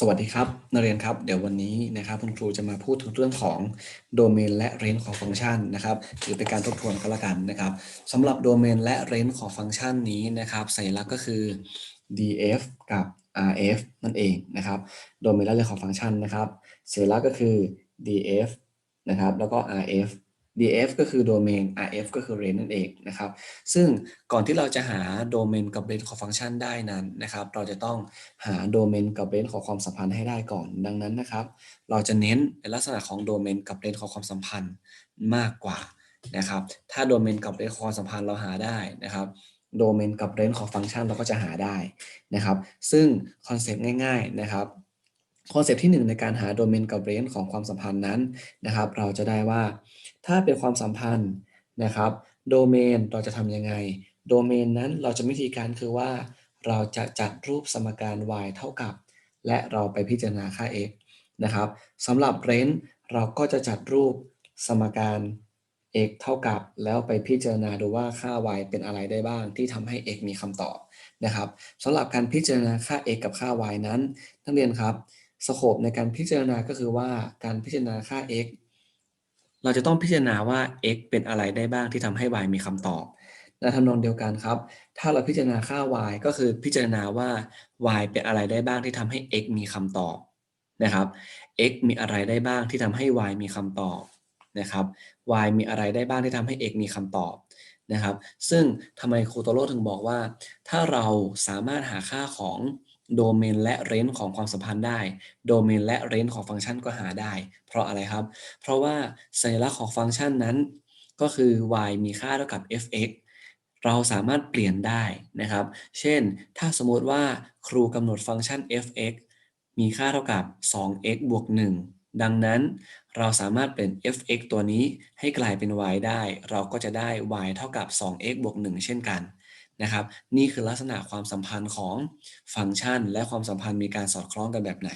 สวัสดีครับนักเรียนครับ เดี๋ยววันนี้นะครับคุณครูจะมาพูดถึงเรื่องของโดเมนและเรนจ์ของฟังก์ชันนะครับหรือเป็นการทบทวนกันละกันนะครับสำหรับโดเมนและเรนจ์ของฟังก์ชันนี้นะครับสัญลักษณ์ก็คือ df กับ rf นั่นเองนะครับโดเมนและเรนจ์ของฟังก์ชันนะครับสัญลักษณ์ก็คือ df นะครับแล้วก็ rf df ก็คือโดเมน rf ก็คือ range นั่นเองนะครับ ซึ่งก่อนที่เราจะหาโดเมนกับ range ของฟังก์ชันได้นั้นนะครับ เราจะต้องหาโดเมนกับ range ของความสัมพันธ์ให้ได้ก่อน ดังนั้นนะครับ เราจะเน้นในลักษณะของโดเมนกับ range ของความสัมพันธ์มากกว่านะครับ ถ้าโดเมนกับ range ของความสัมพันธ์เราหาได้นะครับโดเมนกับเรนจ์ของฟังก์ชันเราก็จะหาได้นะครับ ซึ่งคอนเซปต์ง่ายๆนะครับคอนเซปต์ที่ 1 ในการหาโดเมนกับเรนจ์ของความสัมพันธ์นั้นนะครับ เราจะได้ว่า ถ้าเป็นความสัมพันธ์นะครับโดเมนเราจะทำยังไง โดเมนนั้นเราจะวิธีการคือว่า เราจะจัดรูปสมการ y เท่ากับ และเราไปพิจารณาค่า x นะครับสำหรับเรนเราก็จะจัดรูปสมการ x เท่ากับ แล้วไปพิจารณาดูว่าค่า y เป็นอะไรได้บ้าง ที่ทำให้ x มีคำตอบนะครับสำหรับการพิจารณาค่า x กับค่า y นั้นนักเรียนครับสโคปในการพิจารณาก็คือว่าการพิจารณาค่า x เราจะต้องพิจารณาว่า x เป็นอะไรได้บ้างที่ทำให้ y มีคำตอบในทำนองเดียวกันครับ ถ้าเราพิจารณาค่า y ก็คือพิจารณาว่า y เป็นอะไรได้บ้างที่ทำให้ x มีคำตอบนะครับ x มีอะไรได้บ้างที่ทำให้ y มีคำตอบนะครับ y มีอะไรได้บ้างที่ทำให้ x มีคำตอบนะครับ ซึ่งทำไมครูโตโร่ถึงบอกว่า ถ้าเราสามารถหาค่าของ โดเมนและเรนจ์ของความสัมพันธ์ได้ โดเมนและเรนจ์ของฟังก์ชันก็หาได้ เพราะอะไรครับ เพราะว่าสัญลักษณ์ของฟังก์ชันนั้น ก็คือ y มีค่าเท่ากับ f(x) เราสามารถเปลี่ยนได้นะครับ เช่น ถ้าสมมติว่าครูกำหนดฟังก์ชัน f(x) มีค่าเท่ากับ 2x บวก 1 ดังนั้นเราสามารถเปลี่ยน f(x) ตัวนี้ให้กลายเป็น y ได้ เราก็จะได้ y เท่ากับ 2x บวก 1 เช่นกัน นะครับ นี่คือลักษณะความสัมพันธ์ของฟังก์ชัน และความสัมพันธ์มีการสอดคล้องกันแบบไหน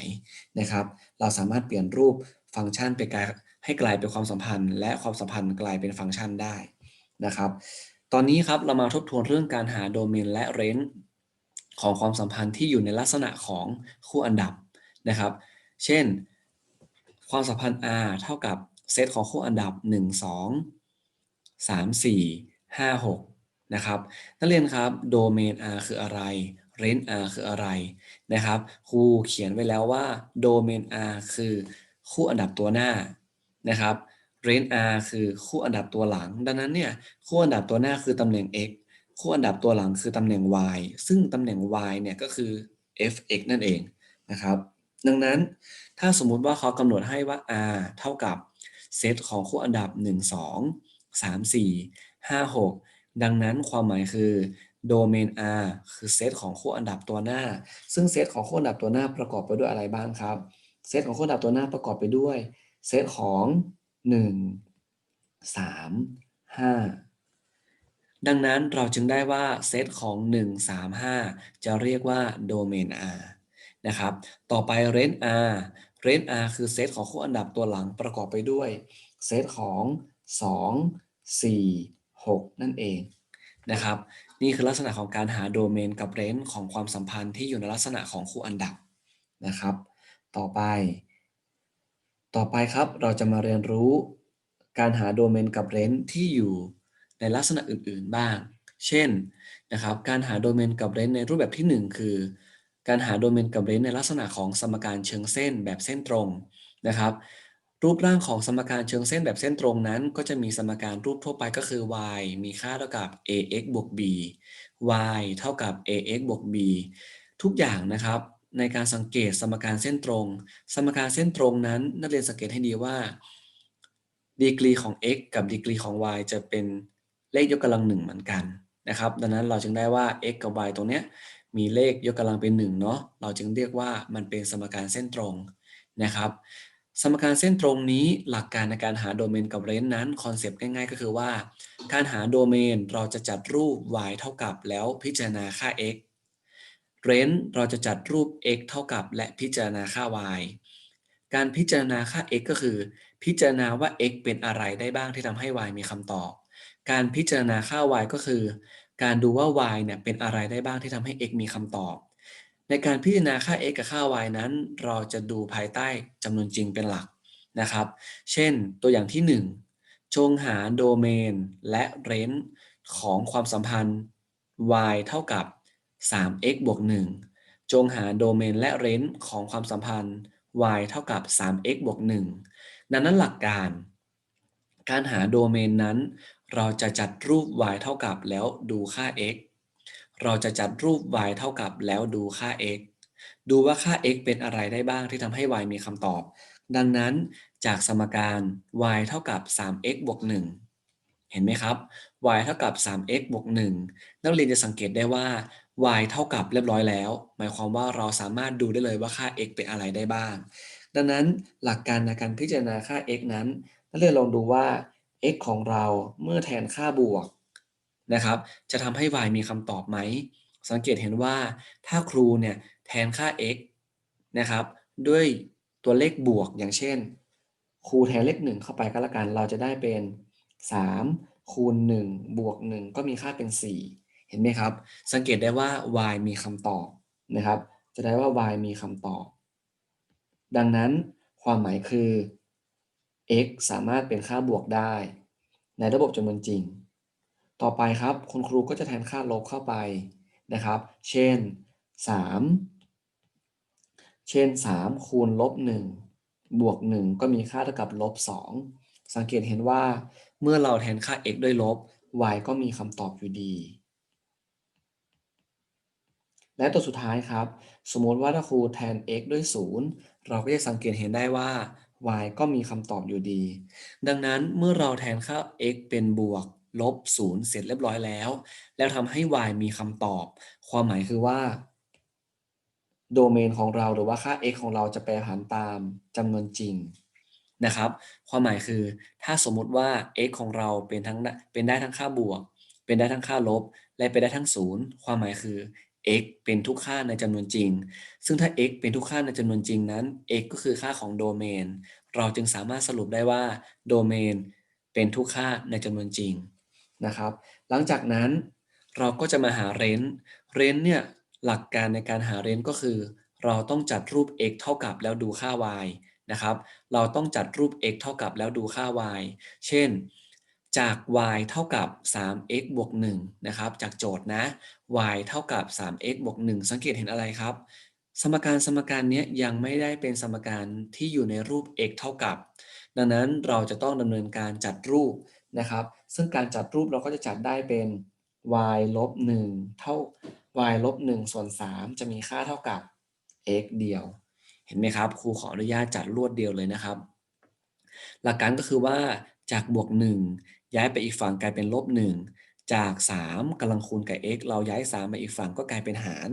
นะครับ เราสามารถเปลี่ยนรูปฟังก์ชันไปกลายให้กลายเป็นความสัมพันธ์ และความสัมพันธ์กลายเป็นฟังก์ชันได้นะครับ ตอนนี้ครับเรามาทบทวนเรื่องการหาโดเมนและเรนจ์ของความสัมพันธ์ที่อยู่ในลักษณะของคู่อันดับนะครับ เช่น ความสัมพันธ์ R เท่ากับเซตของคู่อันดับ 1 2 3 4 5 6 นะครับ นักเรียนครับโดเมน R คืออะไรเรน R คืออะไรนะครับครูเขียนไว้แล้วว่าโดเมน R คือคู่อันดับตัวหน้านะครับเรน R คือคู่อันดับตัวหลัง ดังนั้นเนี่ยคู่อันดับตัวหน้าคือตำแหน่ง x คู่อันดับตัวหลังคือตำแหน่ง y ซึ่งตำแหน่ง y เนี่ยก็คือ f(x) นั่นเองนะครับ ดังนั้นถ้าสมมุติว่าเขากำหนดให้ว่า r เท่ากับเซตของคู่อันดับ 1 2 3 4 5 6 ดังนั้นความหมายคือโดเมน R คือเซตของคู่อันดับตัวหน้า ซึ่งเซตของคู่อันดับตัวหน้าประกอบไปด้วยอะไรบ้างครับ เซตของคู่อันดับตัวหน้าประกอบไปด้วย เซตของ 1 3 5 ดังนั้นเราจึงได้ว่าเซตของ 1 3 5 จะเรียกว่าโดเมน R นะครับ ต่อไปเรน R เรน R คือเซตของคู่อันดับตัวหลังประกอบไปด้วย เซตของ 2 4 6 นั่นเองนะครับ นี่คือลักษณะของการหาโดเมนกับเรนจ์ของความสัมพันธ์ที่อยู่ในลักษณะของคู่อันดับนะครับ ต่อไป ต่อไปครับเราจะมาเรียนรู้การหาโดเมนกับเรนจ์ที่อยู่ในลักษณะอื่นๆบ้าง เช่นนะครับการหาโดเมนกับเรนจ์ในรูปแบบที่ 1 คือ การหาโดเมนกับเรนจ์ในลักษณะของสมการเชิงเส้นแบบเส้นตรงนะครับ รูปร่างของสมการเชิงเส้นแบบเส้นตรงนั้น ก็จะมีสมการรูปทั่วไปก็คือ y มีค่าเท่ากับ ax บวก b y เท่ากับ ax บวก b ทุกอย่างนะครับ ในการสังเกตสมการเส้นตรง สมการเส้นตรงนั้น นักเรียนสังเกตให้ดีว่าดีกรีของ x กับดีกรีของ y จะเป็นเลขยกกำลังหนึ่งเหมือนกันนะครับ ดังนั้นเราจึงได้ว่า x กับ y ตรงนี้มีเลขยกกำลังเป็น1เนาะเราจึงเรียกว่ามันเป็นสมการเส้นตรงนะครับ สมการเส้นตรงนี้หลักการในการหาโดเมนกับเรนจ์นั้นคอนเซปต์ง่ายๆ ก็คือว่า การหาโดเมนเราจะจัดรูป y เท่ากับแล้วพิจารณาค่า x เรนจ์เราจะจัดรูป x เท่ากับและพิจารณาค่า y การพิจารณาค่า x ก็คือ พิจารณาว่า x เป็นอะไรได้บ้างที่ทำให้ y มีคำตอบ การพิจารณาค่า y ก็คือ การดูว่า y เนี่ยเป็นอะไรได้บ้างที่ทำให้ x มีคำตอบ ในการพิจารณาค่า x กับค่า y นั้น เราจะดูภายใต้จำนวนจริงเป็นหลักนะครับ เช่นตัวอย่างที่ 1 จงหาโดเมนและเรนจ์ของความสัมพันธ์ y เท่ากับ 3x บวก 1 จงหาโดเมนและเรนจ์ของความสัมพันธ์ y เท่ากับ 3x บวก 1 ดังนั้นหลักการ การหาโดเมนนั้น เราจะจัดรูป y เท่ากับแล้วดูค่า x เราจะจัดรูป y เท่ากับแล้วดูค่า x ดูว่าค่า x เป็นอะไรได้บ้างที่ทำให้ y มีคำตอบ ดังนั้นจากสมการ y เท่ากับ 3x บวก 1 เห็นไหมครับ y เท่ากับ 3x บวก 1 นักเรียนจะสังเกตได้ว่า y เท่ากับเรียบร้อยแล้ว หมายความว่าเราสามารถดูได้เลยว่าค่า x เป็นอะไรได้บ้าง ดังนั้นหลักการในการพิจารณาค่า x นั้น นักเรียนลองดูว่า x ของเราเมื่อแทนค่าบวก นะครับ จะทำให้ y มีคำตอบไหม สังเกตเห็นว่าถ้าครูเนี่ยแทนค่า x นะครับ ด้วยตัวเลขบวกอย่างเช่น ครูแทนเลข1เข้าไปก็แล้วกัน เราจะได้เป็น 3 คูณ1บวก1ก็มีค่าเป็น 4 เห็นไหมครับ สังเกตได้ว่า y มีคำตอบนะครับ จะได้ว่า y มีคำตอบ ดังนั้นความหมายคือ x สามารถเป็นค่าบวกได้ ในระบบจำนวนจริง ต่อไปครับคุณครูก็จะแทนค่าลบเข้าไปนะครับ เช่น 3 เช่น 3 คูณลบ 1 บวก 1 ก็มีค่าเท่ากับลบ 2 สังเกตเห็นว่าเมื่อเราแทนค่า x ด้วยลบ y ก็มีคำตอบอยู่ดี และตัวสุดท้ายครับ สมมติว่าถ้าครูแทน x ด้วย 0 เราก็จะสังเกตเห็นได้ว่า y ก็มีคำตอบอยู่ดี ดังนั้นเมื่อเราแทนค่า x เป็นบวก ลบ0เสร็จเรียบร้อยแล้ว แล้วทำให้ y มีคำตอบ ความหมายคือว่า โดเมนของเราหรือว่าค่า x ของเราจะแปรผันตามจำนวนจริงนะครับ ความหมายคือถ้าสมมุติว่า x ของเราเป็นทั้งเป็นได้ทั้งค่าบวก เป็นได้ทั้งค่าลบ และเป็นได้ทั้งศูนย์ความหมายคือ x เป็นทุกค่าในจำนวนจริง ซึ่งถ้า x เป็นทุกค่าในจำนวนจริงนั้น x ก็คือค่าของโดเมน เราจึงสามารถสรุปได้ว่า โดเมนเป็นทุกค่าในจำนวนจริง นะครับ หลังจากนั้นเราก็จะมาหาเรนจ์เรนจ์เนี่ยหลักการในการหาเรนจ์ก็คือ เราต้องจัดรูป x เท่ากับแล้วดูค่า y นะครับ เราต้องจัดรูป x เท่ากับแล้วดูค่า y เช่น จาก y เท่ากับ 3x บวก1นะครับ จากโจทย์นะ y เท่ากับ 3x บวก1สังเกตเห็นอะไรครับ สมการสมการนี้ยังไม่ได้เป็นสมการที่อยู่ในรูป x เท่ากับ ดังนั้นเราจะต้องดำเนินการจัดรูปนะครับ ซึ่งการจัดรูปเราก็จะจัดได้เป็น y ลบ1เท่า y ลบ1ส่วน3จะมีค่าเท่ากับ x เดียว เห็นไหมครับ ครูขออนุญาตจัดรวดเดียวเลยนะครับ หลักการก็คือว่าจากบวก 1 ย้ายไปอีกฝั่งกลายเป็นลบ1จาก 3กำลังคูณกับ x เราย้าย 3 มาอีกฝั่งก็กลายเป็นหาร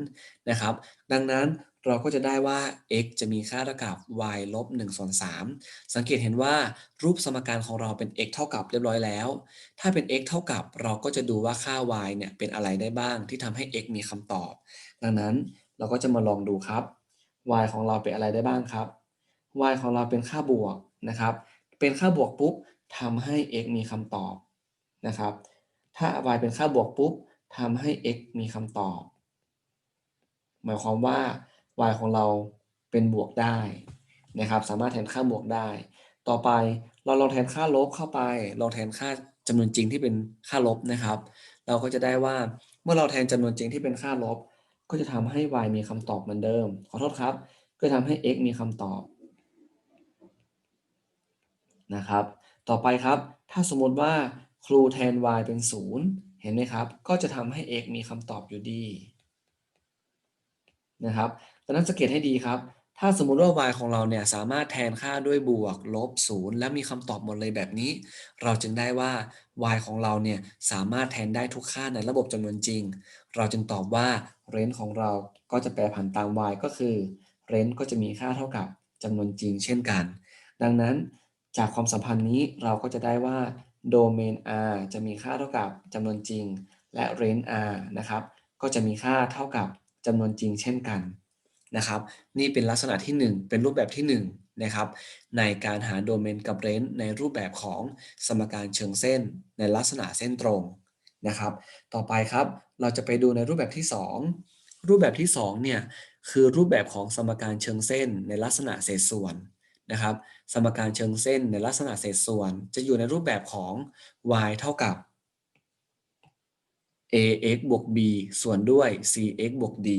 นะครับ ดังนั้น เราก็จะได้ว่า x จะมีค่าเท่ากับ y ลบ1ส่วน3สังเกตเห็นว่ารูปสมการของเราเป็น x เท่ากับเรียบร้อยแล้ว ถ้าเป็น x เท่ากับเราก็จะดูว่าค่า y เนี่ยเป็นอะไรได้บ้างที่ทำให้ x มีคำตอบ ดังนั้นเราก็จะมาลองดูครับ y ของเราเป็นอะไรได้บ้างครับ y ของเราเป็นค่าบวกนะครับ เป็นค่าบวกปุ๊บทำให้ x มีคำตอบนะครับ ถ้า y เป็นค่าบวกปุ๊บทำให้ x มีคำตอบ หมายความว่า y ของเราเป็นบวกได้นะครับ สามารถแทนค่าบวกได้ ต่อไปเราลองแทนค่าลบเข้าไปลองแทนค่าจำนวนจริงที่เป็นค่าลบนะครับ เราก็จะได้ว่าเมื่อเราแทนจำนวนจริงที่เป็นค่าลบ ก็จะทำให้ y มีคำตอบเหมือนเดิม ขอโทษครับ ก็ทำให้ x มีคำตอบนะครับ ต่อไปครับ ถ้าสมมติว่าครูแทน y เป็น 0 เห็นไหมครับ ก็จะทำให้ x มีคำตอบอยู่ดีนะครับ ดังนั้นสังเกตให้ดีครับ ถ้าสมมุติว่า y ของเราเนี่ยสามารถแทนค่าด้วยบวกลบ0และมีคำตอบหมดเลยแบบนี้ เราจึงได้ว่า y ของเราเนี่ยสามารถแทนได้ทุกค่าในระบบจำนวนจริง เราจึงตอบว่า range ของเราก็จะแปรผันตาม y ก็คือ range ก็จะมีค่าเท่ากับจำนวนจริง เช่นกัน ดังนั้นจากความสัมพันธ์นี้เราก็จะได้ว่า domain r จะมีค่าเท่ากับจำนวนจริง และ range r นะครับ ก็จะมีค่าเท่ากับจำนวนจริงเช่นกัน นะครับ นี่เป็นลักษณะที่ 1 เป็นรูปแบบที่ 1 นะครับ ในการหาโดเมนกับเรนจ์ในรูปแบบของสมการเชิงเส้น ในลักษณะเส้นตรงนะครับ ต่อไปครับเราจะไปดูในรูปแบบที่ 2 รูปแบบที่2เนี่ยคือรูปแบบของสมการเชิงเส้นในลักษณะเศษส่วนนะครับ สมการเชิงเส้นในลักษณะเศษส่วน จะอยู่ในรูปแบบของ y เท่ากับ ax บวก b ส่วนด้วย cx บวก d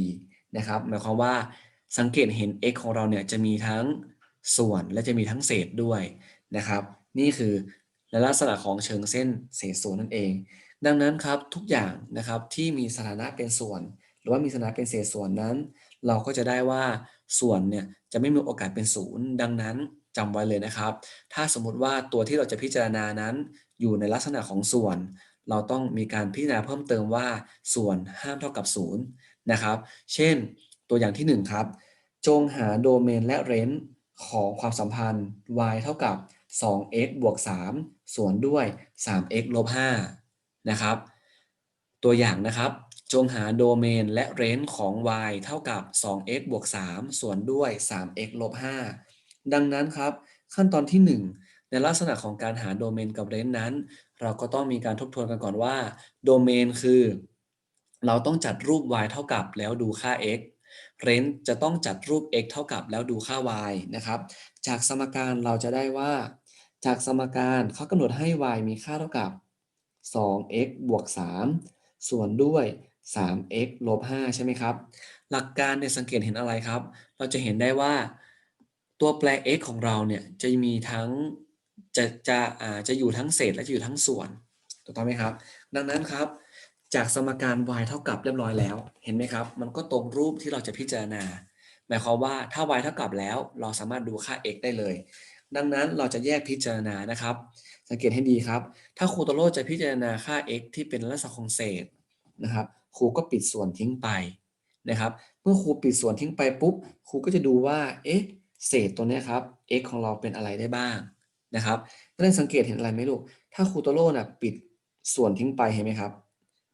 นะครับหมายความว่าสังเกตเห็น x ของเราเนี่ยจะมีทั้งส่วนและจะมีทั้งเศษด้วยนะครับ นี่คือลักษณะของเชิงเส้นเศษส่วนนั่นเอง ดังนั้นครับทุกอย่างนะครับที่มีสถานะเป็นส่วน หรือว่ามีสถานะเป็นเศษส่วนนั้น เราก็จะได้ว่าส่วนเนี่ยจะไม่มีโอกาสเป็นศูนย์ดังนั้นจำไว้เลยนะครับ ถ้าสมมุติว่าตัวที่เราจะพิจารณานั้น อยู่ในลักษณะของส่วน เราต้องมีการพิจารณาเพิ่มเติมว่าส่วนห้ามเท่ากับศูนย์ นะครับ เช่นตัวอย่างที่ 1 ครับ จงหาโดเมนและเรนจ์ของความสัมพันธ์ y เท่ากับ 2x บวก 3 ส่วนด้วย 3x ลบ5นะครับ ตัวอย่างนะครับ จงหาโดเมนและเรนจ์ของ y เท่ากับ 2x บวก 3 ส่วนด้วย 3x ลบ5ดังนั้นครับ ขั้นตอนที่ 1 ในลักษณะของการหาโดเมนกับเรนจ์นั้น เราก็ต้องมีการทบทวนกันก่อนว่า โดเมนคือ เราต้องจัดรูป y เท่ากับแล้วดูค่า x เรนจ์จะต้องจัดรูป x เท่ากับแล้วดูค่า y นะครับ จากสมการเราจะได้ว่า จากสมการเขากำหนดให้ y มีค่าเท่ากับ 2x บวก 3 ส่วนด้วย 3x ลบ 5 ใช่ไหมครับ หลักการเนี่ยสังเกตเห็นอะไรครับ เราจะเห็นได้ว่าตัวแปร x ของเราเนี่ยจะมีทั้งจะจะอ่าจะอยู่ทั้งเศษและจะอยู่ทั้งส่วนถูกต้องไหมครับ ดังนั้นครับ จากสมการ y เท่ากับเรียบร้อยแล้ว เห็นไหมครับ มันก็ตรงรูปที่เราจะพิจารณา หมายความว่าถ้า y เท่ากับแล้ว เราสามารถดูค่า x ได้เลย ดังนั้นเราจะแยกพิจารณานะครับ สังเกตให้ดีครับ ถ้าครูโตโรจะพิจารณาค่า x ที่เป็นลักษณะของเศษนะครับ ครูก็ปิดส่วนทิ้งไปนะครับ เมื่อครูปิดส่วนทิ้งไปปุ๊บ ครูก็จะดูว่า เอ๊ะ เศษตัวนี้ครับ x ของเราเป็นอะไรได้บ้างนะครับนักเรียนสังเกตเห็นอะไรไหมลูก ถ้าครูโตโร่น่ะปิดส่วนทิ้งไปเห็นไหมครับ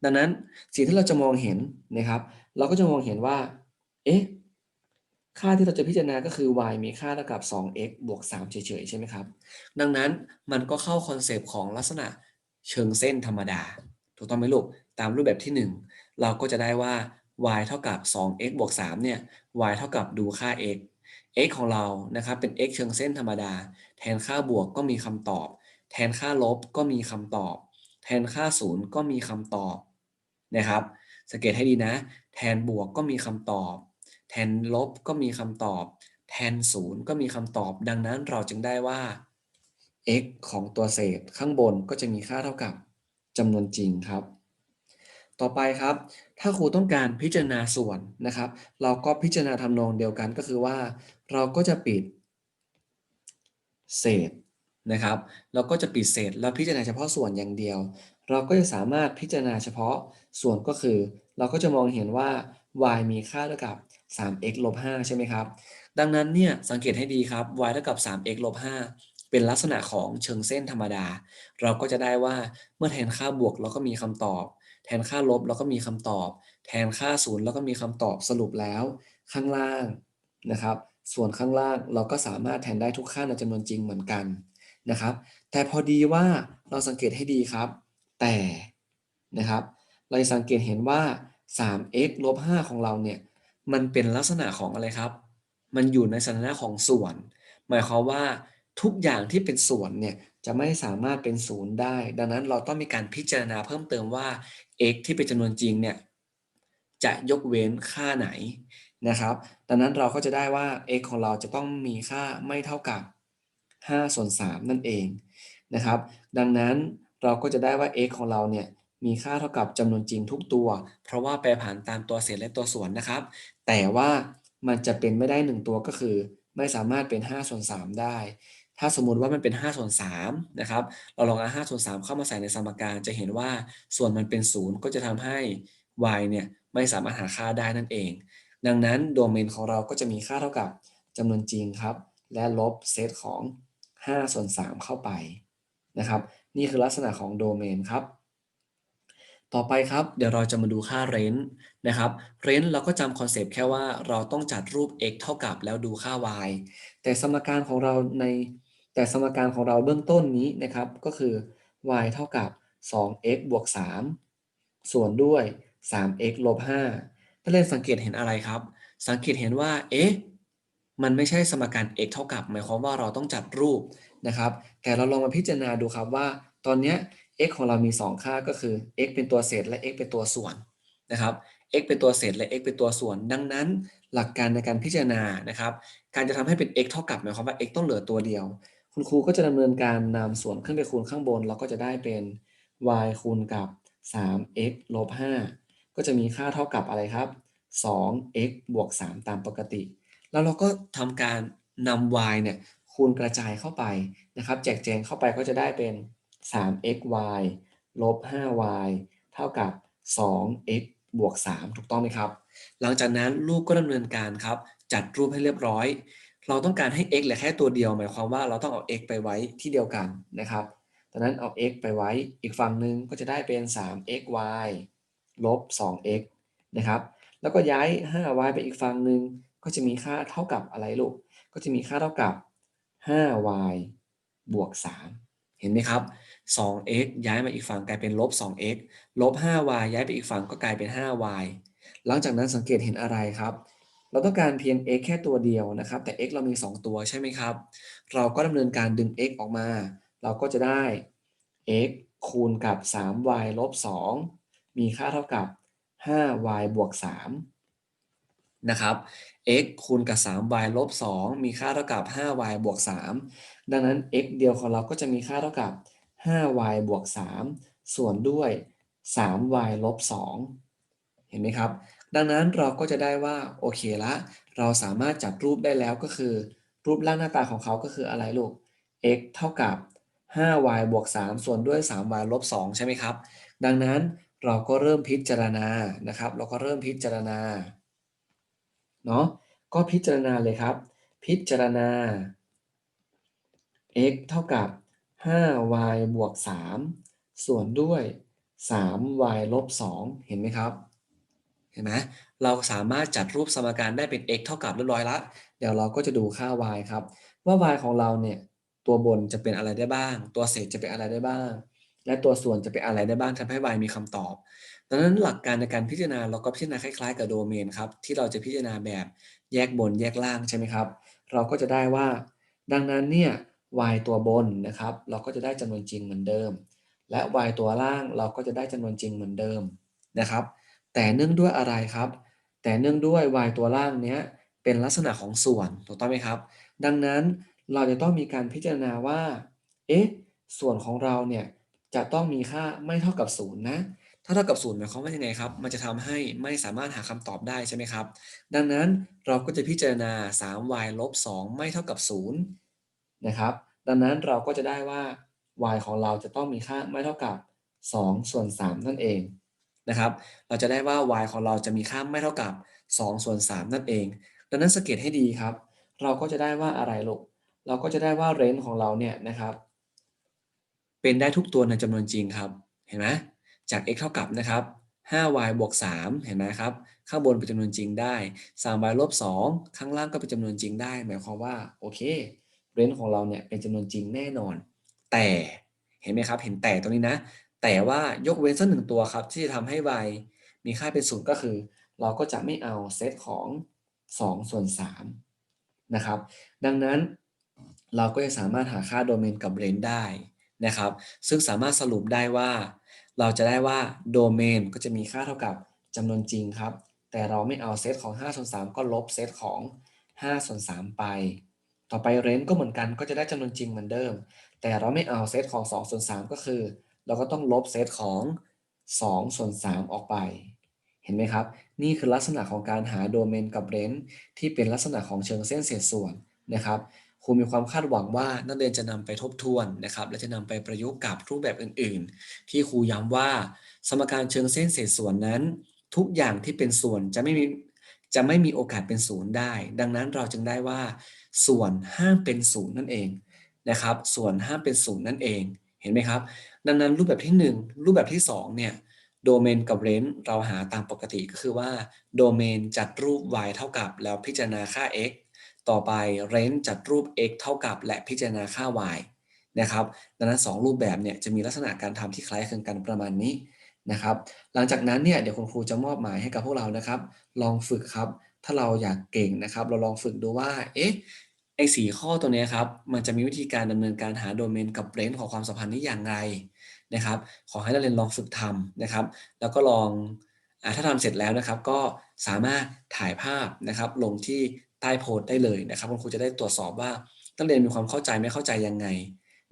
ดังนั้นสิ่งที่เราจะมองเห็นนะครับ เราก็จะมองเห็นว่า เอ๊ะ ค่าที่เราจะพิจารณาก็คือ y มีค่าเท่ากับ 2x บวก 3 เฉยๆ ใช่ไหมครับ ดังนั้นมันก็เข้าคอนเซปต์ของลักษณะเชิงเส้นธรรมดา ถูกต้องไหมลูก ตามรูปแบบที่ 1 เราก็จะได้ว่า y เท่ากับ 2x บวก 3 เนี่ย y เท่ากับดูค่า x x ของเรา นะครับ เป็น x เชิงเส้นธรรมดา แทนค่าบวกก็มีคำตอบ แทนค่าลบก็มีคำตอบ แทนค่าศูนย์ก็มีคำตอบนะครับ สังเกตให้ดีนะ แทนบวกก็มีคำตอบ แทนลบก็มีคำตอบ แทนศูนย์ก็มีคำตอบ ดังนั้นเราจึงได้ว่า x ของตัวเศษข้างบนก็จะมีค่าเท่ากับจำนวนจริงครับ ต่อไปครับ ถ้าครูต้องการพิจารณาส่วนนะครับ เราก็พิจารณาทำนองเดียวกันก็คือว่า เราก็จะปิด เศษ นะครับเราก็จะปิดเศษแล้วพิจารณาเฉพาะส่วนอย่างเดียว เราก็จะสามารถพิจารณาเฉพาะส่วนก็คือ เราก็จะมองเห็นว่า y มีค่าเท่ากับ 3x ลบ5ใช่ไหมครับ ดังนั้นเนี่ยสังเกตให้ดีครับ y เท่ากับ 3x ลบ5เป็นลักษณะของเชิงเส้นธรรมดา เราก็จะได้ว่าเมื่อแทนค่าบวกเราก็มีคำตอบ แทนค่าลบเราก็มีคำตอบ แทนค่าศูนย์เราก็มีคำตอบสรุปแล้วข้างล่างนะครับ ส่วนข้างล่างเราก็สามารถแทนได้ทุกค่าในจำนวนจริงเหมือนกัน นะครับ แต่พอดีว่าเราสังเกตให้ดีครับ แต่นะครับ เราจะสังเกตเห็นว่า 3x ลบ5ของเราเนี่ยมันเป็นลักษณะของอะไรครับ มันอยู่ในสถานะของส่วน หมายความว่าทุกอย่างที่เป็นส่วนเนี่ยจะไม่สามารถเป็นศูนย์ได้ ดังนั้นเราต้องมีการพิจารณาเพิ่มเติมว่า x ที่เป็นจำนวนจริงเนี่ยจะยกเว้นค่าไหนนะครับ ดังนั้นเราก็จะได้ว่า x ของเราจะต้องมีค่าไม่เท่ากับ 5ส่วน3นั่นเองนะครับ ดังนั้นเราก็จะได้ว่า x ของเราเนี่ยมีค่าเท่ากับจำนวนจริงทุกตัว เพราะว่าแปรผันตามตัวเศษและตัวส่วนนะครับ แต่ว่ามันจะเป็นไม่ได้ 1 ตัวก็คือ ไม่สามารถเป็น5ส่วน3ได้ ถ้าสมมุติว่ามันเป็น5ส่วน3นะครับ เราลองเอา5ส่วน3เข้ามาใส่ในสมการ จะเห็นว่าส่วนมันเป็น 0 ก็จะทำให้ y เนี่ยไม่สามารถหาค่าได้นั่นเอง ดังนั้นโดเมนของเราก็จะมีค่าเท่ากับจำนวนจริงครับ และลบเซตของ 5 ส่วน 3 เข้าไปนะครับ นี่คือลักษณะของโดเมนครับ ต่อไปครับ เดี๋ยวเราจะมาดูค่าเรน n ์นะครับ เรน n ์เราก็จำคอนเซปต์แค่ว่าเราต้องจัดรูป x เท่ากับแล้วดูค่า y แต่สมการของเราในแต่สมการของเราเบื้องต้นนี้นะครับ ก็คือ y เท่ากับ 2x บวก 3 ส่วนด้วย 3x ลบ5ถ้าเล่นสังเกตเห็นอะไรครับ สังเกตเห็นว่า เอ๊ะ มันไม่ใช่สมการ x เท่ากับ หมายความว่าเราต้องจัดรูปนะครับ แต่เราลองมาพิจารณาดูครับว่า ตอนนี้ x ของเรามี 2 ค่าก็คือ x เป็นตัวเศษและ x เป็นตัวส่วนนะครับ x เป็นตัวเศษและ x เป็นตัวส่วน ดังนั้นหลักการในการพิจารณานะครับ การจะทำให้เป็น x เท่ากับหมายความว่า x ต้องเหลือตัวเดียว คุณครูก็จะดำเนินการนำส่วนขึ้นไปคูณข้างบน เราก็จะได้เป็น y คูณกับ 3x ลบ5ก็จะมีค่าเท่ากับอะไรครับ 2x บวก 3 ตามปกติ แล้วเราก็ทำการนำ y เนี่ยคูณกระจายเข้าไปนะครับ แจกแจงเข้าไปก็จะได้เป็น 3xy ลบ 5y เท่ากับ 2x บวก 3 ถูกต้องไหมครับ หลังจากนั้นลูกก็ดำเนินการครับ จัดรูปให้เรียบร้อย เราต้องการให้ x เหลือแค่ตัวเดียว หมายความว่าเราต้องเอา x ไปไว้ที่เดียวกันนะครับดังนั้นเอา x ไปไว้อีกฝั่งหนึ่งก็จะได้เป็น 3xy ลบ 2x นะครับ แล้วก็ย้าย 5y ไปอีกฝั่งหนึ่งก็จะมีค่าเท่ากับอะไรลูก ก็จะมีค่าเท่ากับ 5y บวก 3 เห็นไหมครับ 2x ย้ายมาอีกฝั่งกลายเป็นลบ 2x ลบ 5y ย้ายไปอีกฝั่งก็กลายเป็น 5y หลังจากนั้นสังเกตเห็นอะไรครับ เราต้องการเพียง x แค่ตัวเดียวนะครับ แต่ x เรามี 2 ตัวใช่ไหมครับ เราก็ดำเนินการดึง x ออกมา เราก็จะได้ x คูณกับ 3y ลบ 2 มีค่าเท่ากับ 5y บวก3นะครับ x คูณกับ 3y ลบ 2 มีค่าเท่ากับ 5y บวก 3 ดังนั้น x เดียวของเราก็จะมีค่าเท่ากับ 5y บวก 3 ส่วนด้วย 3y ลบ 2 เห็นไหมครับ ดังนั้นเราก็จะได้ว่า โอเคละ เราสามารถจัดรูปได้แล้วก็คือ รูปร่างหน้าตาของเขาก็คืออะไรลูก x เท่ากับ 5y บวก 3 ส่วนด้วย 3y ลบ 2 ใช่ไหมครับ ดังนั้น เราก็เริ่มพิจารณานะครับ เราก็เริ่มพิจารณาเนาะก็พิจารณาเลยครับ พิจารณา x เท่ากับ 5y บวก 3 ส่วนด้วย 3y ลบ 2 เห็นไหมครับ เห็นไหมเราสามารถจัดรูปสมการได้เป็น x เท่ากับเรียบร้อยละ เดี๋ยวเราก็จะดูค่า y ครับ ว่า y ของเราเนี่ย ตัวบนจะเป็นอะไรได้บ้าง ตัวเศษจะเป็นอะไรได้บ้าง และตัวส่วนจะเป็นอะไรได้บ้างทำให้ y มีคำตอบ ดังนั้นหลักการในการพิจารณาเราก็พิจารณาคล้ายๆ กับโดเมนครับที่เราจะพิจารณาแบบแยกบนแยกล่างใช่ไหมครับ เราก็จะได้ว่า ดังนั้นเนี่ย y ตัวบนนะครับ เราก็จะได้จำนวนจริงเหมือนเดิม และ y ตัวล่างเราก็จะได้จำนวนจริงเหมือนเดิมนะครับ แต่เนื่องด้วยอะไรครับ แต่เนื่องด้วย y ตัวล่างเนี้ยเป็นลักษณะของส่วนถูกต้องไหมครับ ดังนั้นเราจะต้องมีการพิจารณาว่า เอ๊ะ ส่วนของเราเนี่ย จะต้องมีค่าไม่เท่ากับศูนย์นะ ถ้าเท่ากับศูนย์หมายความว่ายังไงครับ มันจะทำให้ไม่สามารถหาคำตอบได้ใช่ไหมครับ ดังนั้นเราก็จะพิจารณา 3y ลบ2ไม่เท่ากับ0นะครับ ดังนั้นเราก็จะได้ว่า y ของเราจะต้องมีค่าไม่เท่ากับ 2 ส่วน 3 นั่นเองนะครับ เราจะได้ว่า y ของเราจะมีค่าไม่เท่ากับ 2 ส่วน 3 นั่นเอง ดังนั้นสังเกตให้ดีครับ เราก็จะได้ว่าอะไรลูก เราก็จะได้ว่าเรนจ์ของเราเนี่ยนะครับ เป็นได้ทุกตัวในจำนวนจริงครับ เห็นไหมจาก x เท่ากับนะครับ 5y บวก 3 เห็นไหมครับ ข้างบนเป็นจำนวนจริงได้ 3y ลบ 2 ข้างล่างก็เป็นจำนวนจริงได้ หมายความว่า โอเค เรนจ์ของเราเนี่ยเป็นจำนวนจริงแน่นอน แต่เห็นไหมครับ เห็นแต่ตรงนี้นะ แต่ว่ายกเว้นสักหนึ่งตัวครับ ที่จะทำให้ y มีค่าเป็นศูนย์ก็คือ เราก็จะไม่เอาเซตของ 2 ส่วน 3 นะครับ ดังนั้นเราก็จะสามารถหาค่าโดเมนกับเรนจ์ได้ นะครับ ซึ่งสามารถสรุปได้ว่า เราจะได้ว่าโดเมนก็จะมีค่าเท่ากับจำนวนจริงครับ แต่เราไม่เอาเซตของ5ส่วน3ก็ลบเซตของ5ส่วน3ไป ต่อไปเรนก็เหมือนกันก็จะได้จำนวนจริงเหมือนเดิม แต่เราไม่เอาเซตของ2ส่วน3ก็คือ เราก็ต้องลบเซตของ2ส่วน3ออกไปเห็นไหมครับ นี่คือลักษณะของการหาโดเมนกับเรนที่เป็นลักษณะของเชิงเส้นเศษส่วนนะครับ ครูมีความคาดหวังว่านักเรียนจะนำไปทบทวนนะครับและจะนำไปประยุกต์กับรูปแบบอื่น ๆ ที่ครูย้ำว่า สมการเชิงเส้นเศษส่วนนั้น ทุกอย่างที่เป็นส่วนจะไม่มีจะไม่มีโอกาสเป็นศูนย์ได้ ดังนั้นเราจึงได้ว่า ส่วนห้ามเป็นศูนย์นั่นเองนะครับ ส่วนห้ามเป็นศูนย์นั่นเองเห็นไหมครับ ดังนั้นรูปแบบที่ 1 รูปแบบที่2เนี่ยโดเมนกับเรนจ์เราหาตามปกติก็คือว่าโดเมนจัดรูป y เท่ากับ แล้วพิจารณาค่า x ต่อไปเรนจ์จัดรูป x เท่ากับและพิจารณาค่า y นะครับ ดังนั้น 2 รูปแบบเนี่ยจะมีลักษณะการทำที่คล้ายคลึงกันประมาณนี้นะครับ หลังจากนั้นเนี่ยเดี๋ยวคุณครูจะมอบหมายให้กับพวกเรานะครับ ลองฝึกครับ ถ้าเราอยากเก่งนะครับ เราลองฝึกดูว่า เอ๊ะ ไอ้สี่ข้อตัวเนี้ยครับ มันจะมีวิธีการดำเนินการหาโดเมนกับเรนจ์ของความสัมพันธ์นี้อย่างไรนะครับ ขอให้นักเรียนลองฝึกทำนะครับ แล้วก็ลองอถ้าทำเสร็จแล้วนะครับ ก็สามารถถ่ายภาพนะครับ ลงที่ใต้โพสต์ได้เลยนะครับคุณครูจะได้ตรวจสอบว่านักเรียนมีความเข้าใจไม่เข้าใจยังไง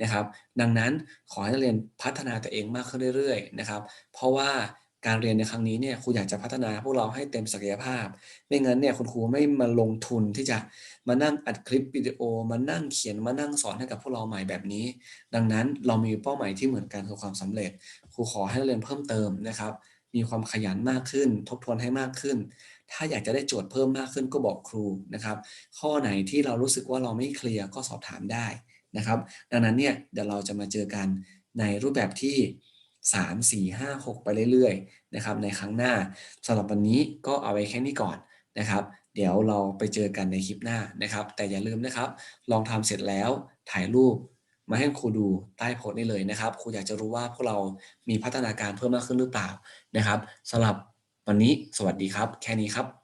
นะครับ ดังนั้นขอให้นักเรียนพัฒนาตัวเองมากขึ้นเรื่อยๆนะครับ เพราะว่าการเรียนในครั้งนี้เนี่ยครูอยากจะพัฒนาพวกเราให้เต็มศักยภาพ ไม่งั้นเนี่ยคุณครูไม่มาลงทุนที่จะมานั่งอัดคลิปวิดีโอ มานั่งเขียนมานั่งสอนให้กับพวกเราใหม่แบบนี้ ดังนั้นเรามีเป้าหมายที่เหมือนกันคือความสำเร็จ ครูขอให้นักเรียนเพิ่มเติมนะครับ มีความขยันมากขึ้น ทบทวนให้มากขึ้น ถ้าอยากจะได้โจทย์เพิ่มมากขึ้นก็บอกครูนะครับ ข้อไหนที่เรารู้สึกว่าเราไม่เคลียร์ก็สอบถามได้นะครับ ดังนั้นเนี่ยเดี๋ยวเราจะมาเจอกันในรูปแบบที่ 3 4 5 6 ไปเรื่อยๆนะครับในครั้งหน้าสำหรับวันนี้ก็เอาไว้แค่นี้ก่อนนะครับ เดี๋ยวเราไปเจอกันในคลิปหน้านะครับ แต่อย่าลืมนะครับ ลองทำเสร็จแล้วถ่ายรูปมาให้ครูดูใต้โพสต์นี้เลยนะครับ ครูอยากจะรู้ว่าพวกเรามีพัฒนาการเพิ่มมากขึ้นหรือเปล่านะครับสำหรับ วันนี้สวัสดีครับ แค่นี้ครับ